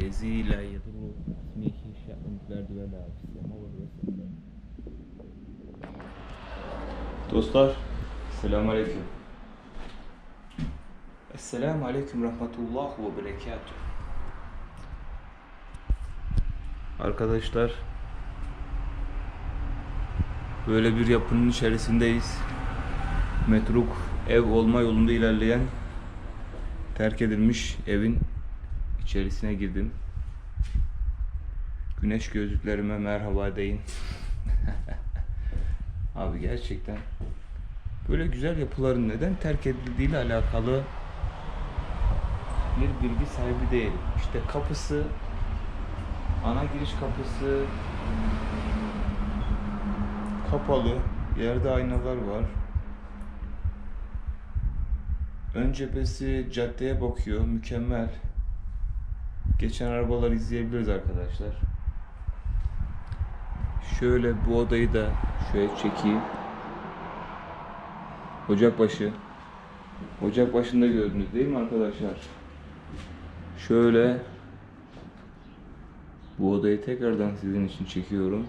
الذي لا يضر اسمه شيء في الأرض ولا في السماء وهو السميع Dostlar, selamun aleyküm. Esselamu aleyküm rahmetullah ve berekatuhu. Arkadaşlar, böyle bir yapının içerisindeyiz. Metruk ev olma yolunda ilerleyen terk edilmiş evin içerisine girdim. Güneş gözlüklerime merhaba deyin. Abi gerçekten böyle güzel yapıların neden terk edildiğiyle alakalı bir bilgi sahibi değilim. İşte kapısı, ana giriş kapısı kapalı, yerde aynalar var. Ön cephesi caddeye bakıyor, mükemmel. Geçen arabaları izleyebiliriz arkadaşlar. Şöyle bu odayı da şöyle çekeyim. Ocakbaşı. Ocakbaşında gördünüz değil mi arkadaşlar? Şöyle bu odayı tekrardan sizin için çekiyorum.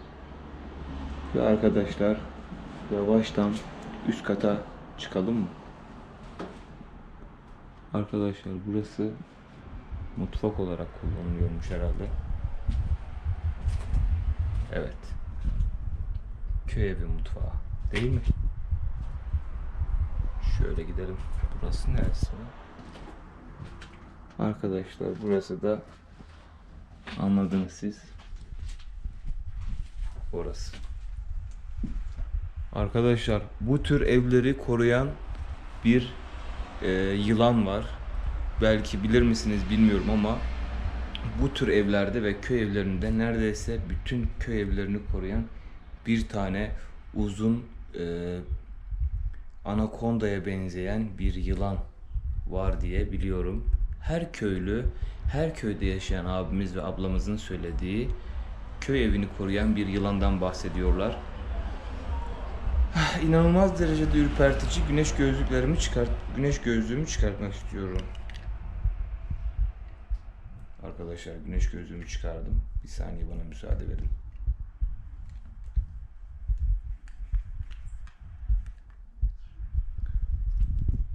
Ve arkadaşlar yavaştan üst kata çıkalım mı? Arkadaşlar burası mutfak olarak kullanılıyormuş herhalde. Evet. Köy evi mutfağı. Değil mi? Şöyle gidelim. Burası neresi? Arkadaşlar burası da anladınız siz. Orası. Arkadaşlar bu tür evleri koruyan bir e, yılan var. Belki bilir misiniz bilmiyorum ama bu tür evlerde ve köy evlerinde neredeyse bütün köy evlerini koruyan bir tane uzun e, anakondaya benzeyen bir yılan var diye biliyorum. Her köylü, her köyde yaşayan abimiz ve ablamızın söylediği köy evini koruyan bir yılandan bahsediyorlar. İnanılmaz derecede ürpertici güneş gözlüklerimi çıkart güneş gözlüğümü çıkartmak istiyorum. Arkadaşlar güneş gözlüğümü çıkardım. Bir saniye bana müsaade verin.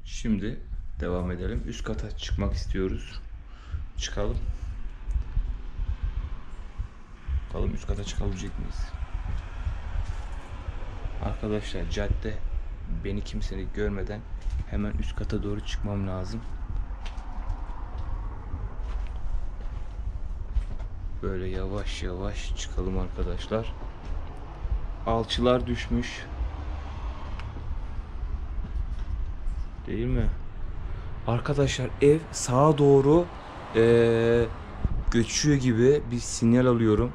Şimdi devam edelim. Üst kata çıkmak istiyoruz. Çıkalım. Bakalım üst kata çıkabilecek miyiz? Arkadaşlar cadde beni kimse görmeden hemen üst kata doğru çıkmam lazım. Böyle yavaş yavaş çıkalım arkadaşlar. Alçılar düşmüş. Değil mi? Arkadaşlar ev sağa doğru eee, göçüyor gibi bir sinyal alıyorum.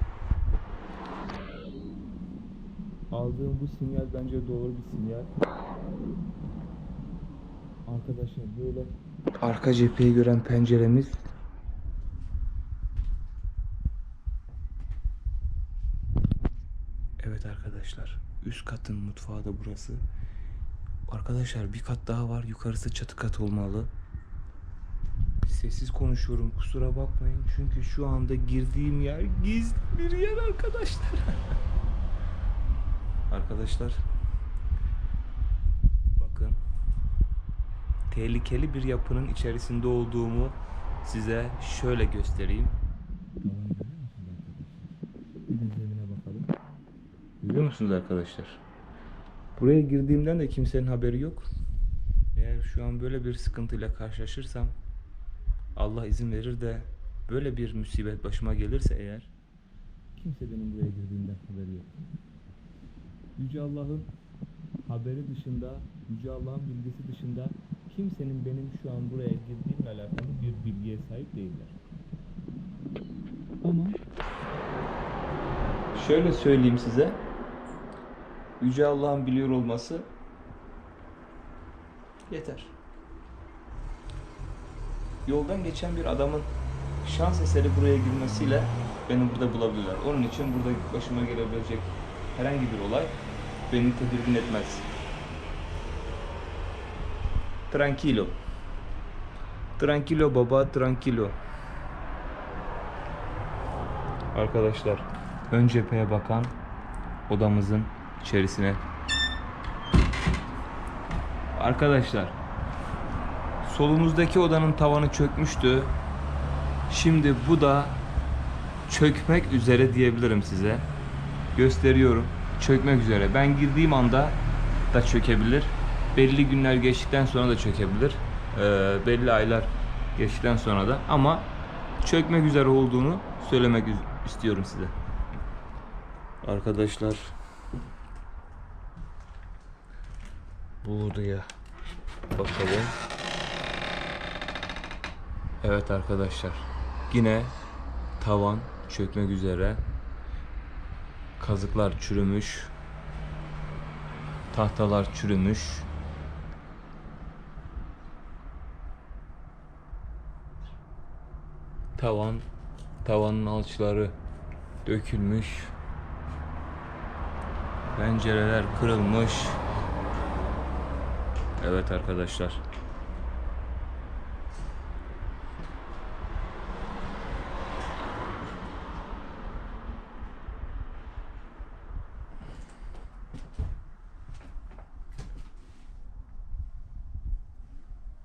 Aldığım bu sinyal bence doğru bir sinyal. Arkadaşlar böyle arka cepheyi gören penceremiz Evet arkadaşlar üst katın mutfağı da burası. Arkadaşlar bir kat daha var. Yukarısı çatı kat olmalı. Sessiz konuşuyorum kusura bakmayın. Çünkü şu anda girdiğim yer gizli bir yer arkadaşlar. arkadaşlar bakın tehlikeli bir yapının içerisinde olduğumu size şöyle göstereyim. Bir de zemine bakalım. Görüyor musunuz arkadaşlar? Buraya girdiğimden de kimsenin haberi yok. Eğer şu an böyle bir sıkıntıyla karşılaşırsam Allah izin verir de böyle bir musibet başıma gelirse eğer kimse benim buraya girdiğimden haberi yok. Yüce Allah'ın haberi dışında, Yüce Allah'ın bilgisi dışında kimsenin benim şu an buraya girdiğimle alakalı bir bilgiye sahip değiller. Ama şöyle söyleyeyim size. Yüce Allah'ın biliyor olması yeter. Yoldan geçen bir adamın şans eseri buraya girmesiyle beni burada bulabilirler. Onun için burada başıma gelebilecek herhangi bir olay beni tedirgin etmez. Tranquilo. Tranquilo baba, tranquilo. Arkadaşlar ön cepheye bakan odamızın içerisine. Arkadaşlar solumuzdaki odanın tavanı çökmüştü. Şimdi bu da çökmek üzere diyebilirim size. Gösteriyorum. Çökmek üzere. Ben girdiğim anda da çökebilir. Belli günler geçtikten sonra da çökebilir. Ee, belli aylar geçtikten sonra da ama çökmek üzere olduğunu söylemek istiyorum size. Arkadaşlar bu odaya bakalım. Evet arkadaşlar. Yine tavan çökmek üzere. Kazıklar çürümüş. Tahtalar çürümüş. Tavan tavanın alçıları dökülmüş. Pencereler kırılmış. Evet arkadaşlar.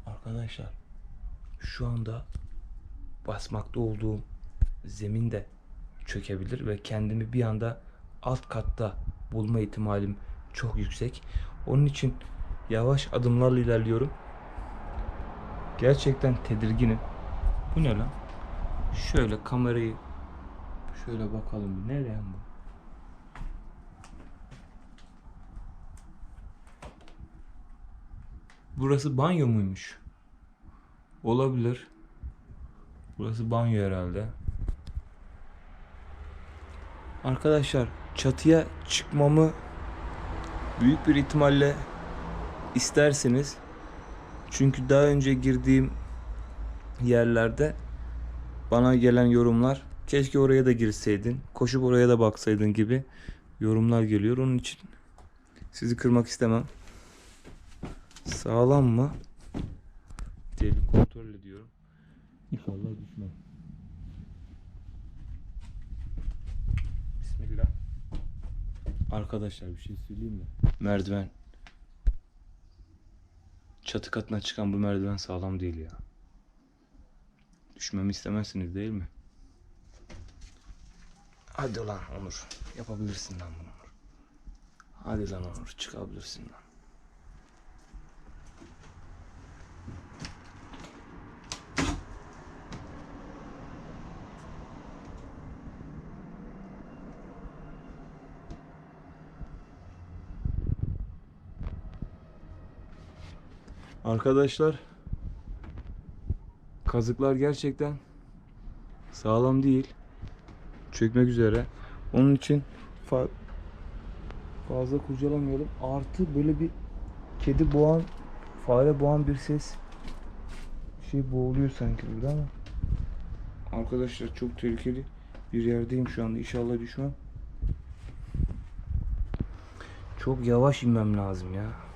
Arkadaşlar şu anda basmakta olduğum zemin de çökebilir ve kendimi bir anda alt katta bulma ihtimalim çok yüksek. Onun için yavaş adımlarla ilerliyorum. Gerçekten tedirginim. Bu ne lan? Şöyle kamerayı şöyle bakalım bir nereye bu? Burası banyo muymuş? Olabilir. Burası banyo herhalde. Arkadaşlar çatıya çıkmamı büyük bir ihtimalle isterseniz çünkü daha önce girdiğim yerlerde bana gelen yorumlar keşke oraya da girseydin, koşup oraya da baksaydın gibi yorumlar geliyor. Onun için sizi kırmak istemem. Sağlam mı? diye bir kontrol ediyorum. İnşallah düşmem. Bismillah. Arkadaşlar bir şey söyleyeyim mi? Merdiven. Çatı katına çıkan bu merdiven sağlam değil ya. Düşmemi istemezsiniz değil mi? Hadi lan Onur. Yapabilirsin lan bunu. Hadi lan Onur. Çıkabilirsin lan. Arkadaşlar kazıklar gerçekten sağlam değil. Çökmek üzere. Onun için fa- fazla kurcalamayalım. Artı böyle bir kedi boğan, fare boğan bir ses şey boğuluyor sanki burada ama. Arkadaşlar çok tehlikeli bir yerdeyim şu anda. İnşallah düşmem. Çok yavaş inmem lazım ya.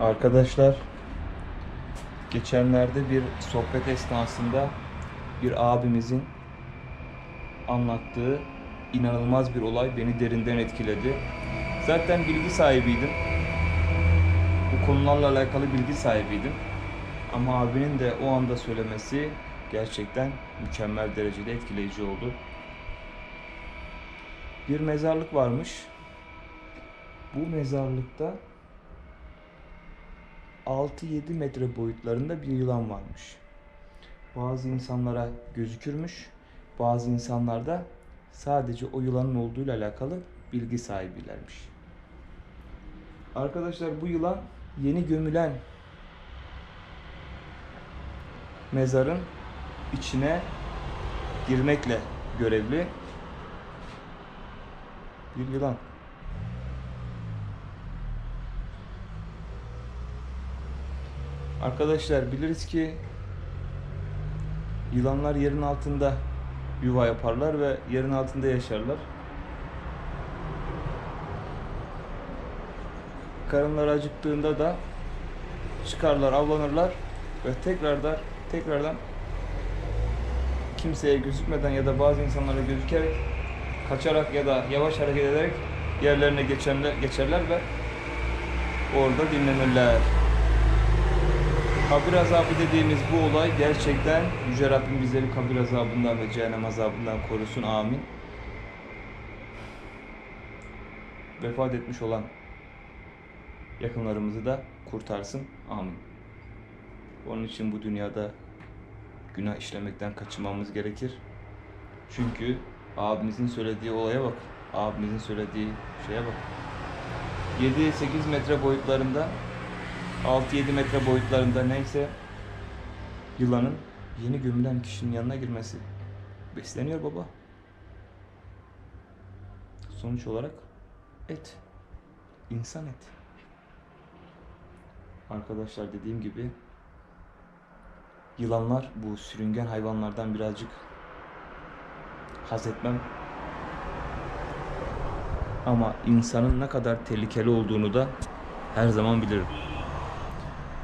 Arkadaşlar geçenlerde bir sohbet esnasında bir abimizin anlattığı inanılmaz bir olay beni derinden etkiledi. Zaten bilgi sahibiydim. Bu konularla alakalı bilgi sahibiydim. Ama abinin de o anda söylemesi gerçekten mükemmel derecede etkileyici oldu. Bir mezarlık varmış. Bu mezarlıkta 6-7 metre boyutlarında bir yılan varmış. Bazı insanlara gözükürmüş, bazı insanlar da sadece o yılanın olduğuyla alakalı bilgi sahibilermiş. Arkadaşlar bu yılan yeni gömülen mezarın içine girmekle görevli bir yılan. Arkadaşlar biliriz ki yılanlar yerin altında yuva yaparlar ve yerin altında yaşarlar. Karınları acıktığında da çıkarlar, avlanırlar ve tekrardan tekrardan kimseye gözükmeden ya da bazı insanlara gözükerek kaçarak ya da yavaş hareket ederek yerlerine geçerler, geçerler ve orada dinlenirler. Kabir azabı dediğimiz bu olay gerçekten Yüce Rabbim bizleri kabir azabından ve cehennem azabından korusun. Amin. Vefat etmiş olan yakınlarımızı da kurtarsın. Amin. Onun için bu dünyada günah işlemekten kaçınmamız gerekir. Çünkü abimizin söylediği olaya bak. Abimizin söylediği şeye bak. 7-8 metre boyutlarında 6-7 metre boyutlarında neyse yılanın yeni gömülen kişinin yanına girmesi besleniyor baba. Sonuç olarak et. İnsan et. Arkadaşlar dediğim gibi yılanlar bu sürüngen hayvanlardan birazcık haz etmem. Ama insanın ne kadar tehlikeli olduğunu da her zaman bilirim.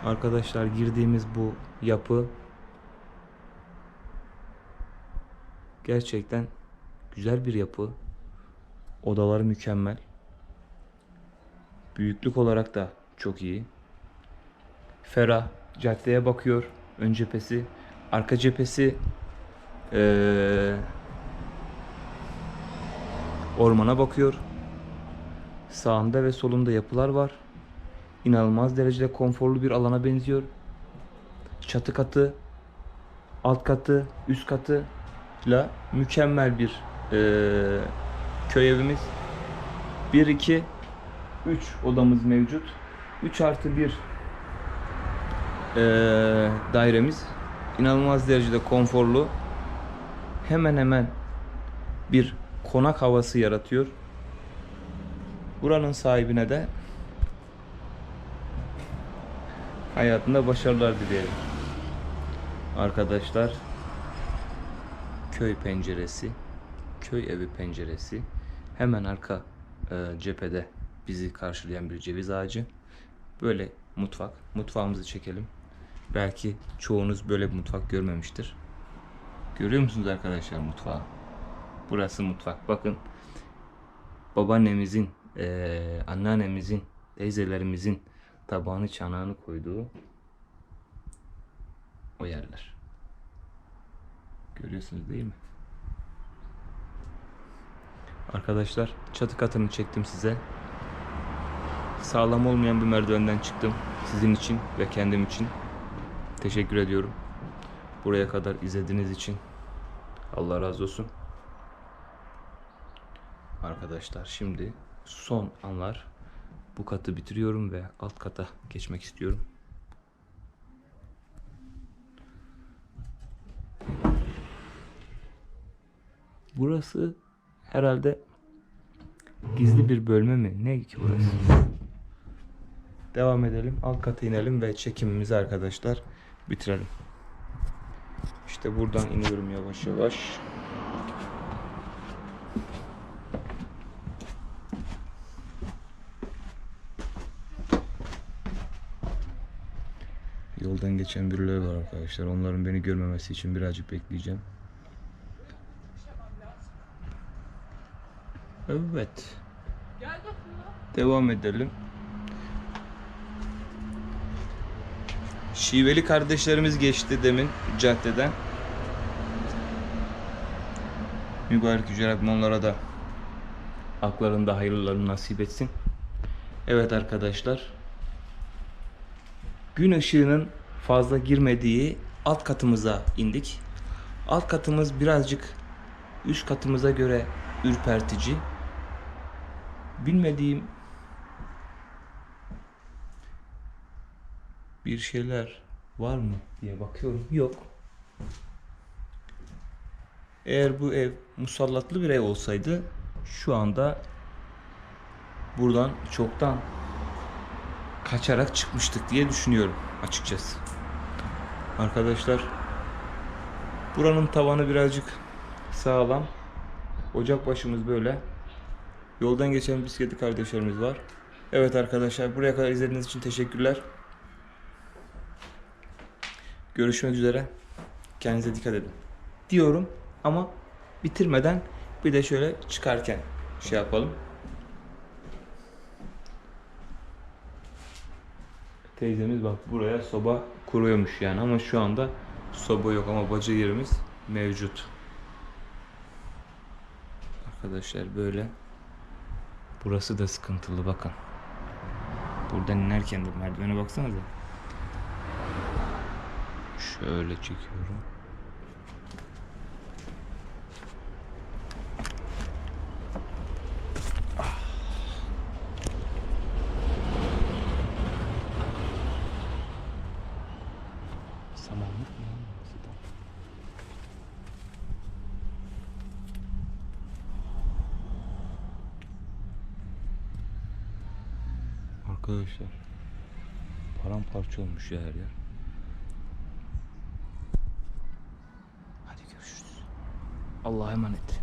Arkadaşlar girdiğimiz bu yapı gerçekten güzel bir yapı. Odaları mükemmel. Büyüklük olarak da çok iyi. Ferah, caddeye bakıyor. Ön cephesi, arka cephesi eee, ormana bakıyor. Sağında ve solunda yapılar var. İnanılmaz derecede konforlu bir alana benziyor. Çatı katı, alt katı, üst katıyla mükemmel bir eee, köy evimiz. 1, 2, 3 odamız mevcut. 3 artı 1 eee, dairemiz. İnanılmaz derecede konforlu. Hemen hemen bir konak havası yaratıyor. Buranın sahibine de hayatında başarılar dileyelim. Arkadaşlar köy penceresi, köy evi penceresi. Hemen arka e, cephede bizi karşılayan bir ceviz ağacı. Böyle mutfak. Mutfağımızı çekelim. Belki çoğunuz böyle bir mutfak görmemiştir. Görüyor musunuz arkadaşlar mutfağı? Burası mutfak. Bakın babaannemizin, eee anneannemizin, teyzelerimizin tabağını çanağını koyduğu o yerler. Görüyorsunuz değil mi? Arkadaşlar çatı katını çektim size. Sağlam olmayan bir merdivenden çıktım. Sizin için ve kendim için. Teşekkür ediyorum. Buraya kadar izlediğiniz için. Allah razı olsun. Arkadaşlar şimdi son anlar bu katı bitiriyorum ve alt kata geçmek istiyorum. Burası herhalde gizli bir bölme mi? Ne ki burası? Devam edelim. Alt kata inelim ve çekimimizi arkadaşlar bitirelim. İşte buradan iniyorum yavaş yavaş. Yoldan geçen birileri var arkadaşlar. Onların beni görmemesi için birazcık bekleyeceğim. Evet. Devam edelim. Şiveli kardeşlerimiz geçti demin caddeden. Mübarek Yüce Rabbim onlara da aklarında hayırlarını nasip etsin. Evet arkadaşlar. Gün ışığının fazla girmediği alt katımıza indik. Alt katımız birazcık üst katımıza göre ürpertici. Bilmediğim bir şeyler var mı diye bakıyorum. Yok. Eğer bu ev musallatlı bir ev olsaydı şu anda buradan çoktan kaçarak çıkmıştık diye düşünüyorum açıkçası. Arkadaşlar buranın tavanı birazcık sağlam. Ocak başımız böyle. Yoldan geçen bisikletli kardeşlerimiz var. Evet arkadaşlar buraya kadar izlediğiniz için teşekkürler. Görüşmek üzere. Kendinize dikkat edin. Diyorum ama bitirmeden bir de şöyle çıkarken şey yapalım. Teyzemiz bak buraya soba kuruyormuş yani ama şu anda soba yok ama baca yerimiz mevcut. Arkadaşlar böyle. Burası da sıkıntılı bakın. Buradan inerken de merdivene baksanıza. Şöyle çekiyorum. Ah. Samanlık mı lan burası da? Arkadaşlar paramparça olmuş ya her yer. Hadi görüşürüz. Allah'a emanet.